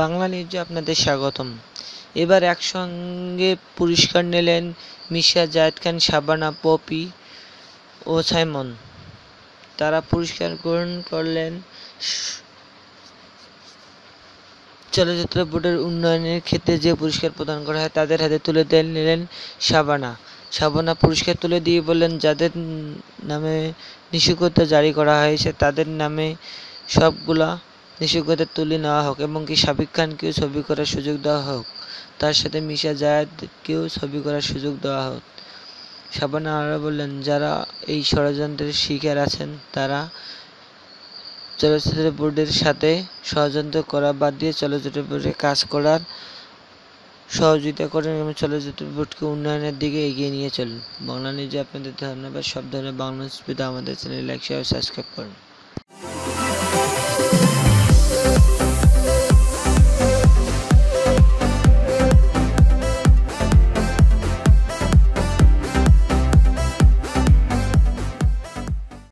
বাংলা নিউজে আপনাদের স্বাগতম। এবার একসঙ্গে পুরস্কার নিলেন মিশা, জায়েদ খান, শাবানা, পপি ও সাইমন। তারা পুরস্কার গ্রহণ করলেন চলচ্চিত্র বোর্ডের উন্নয়নের ক্ষেত্রে যে পুরস্কার প্রদান করা হয়, তাদের হাতে তুলে দেন নিলেন শাবানা। শাবানা পুরস্কার তুলে দিয়ে বললেন, যাদের নামে নিষিদ্ধতা জারি করা হয়েছে, তাদের নামে সবগুলা নিষিদ্ধতা তুলে নেওয়া হোক এবং কি সাবিক খানকেও ছবি করার সুযোগ দেওয়া হোক, তার সাথে মিশা জায়েদকেও ছবি করার সুযোগ দেওয়া হোক। শাবানা আরও বললেন, যারা এই ষড়যন্ত্রের শিকার আছেন, তারা চলচ্চিত্র বোর্ডের সাথে ষড়যন্ত্র করা বাদ দিয়ে চলচ্চিত্র বোর্ডে কাজ করার সহযোগিতা করেন এবং চলচ্চিত্র বোর্ডকে উন্নয়নের দিকে এগিয়ে নিয়ে চলুন। বাংলা নিউজে আপনাদের ধন্যবাদ সব ধরনের বাংলা নিউজ পেতে আমাদের চ্যানেল লাইক শেয়ার সাবস্ক্রাইব করুন।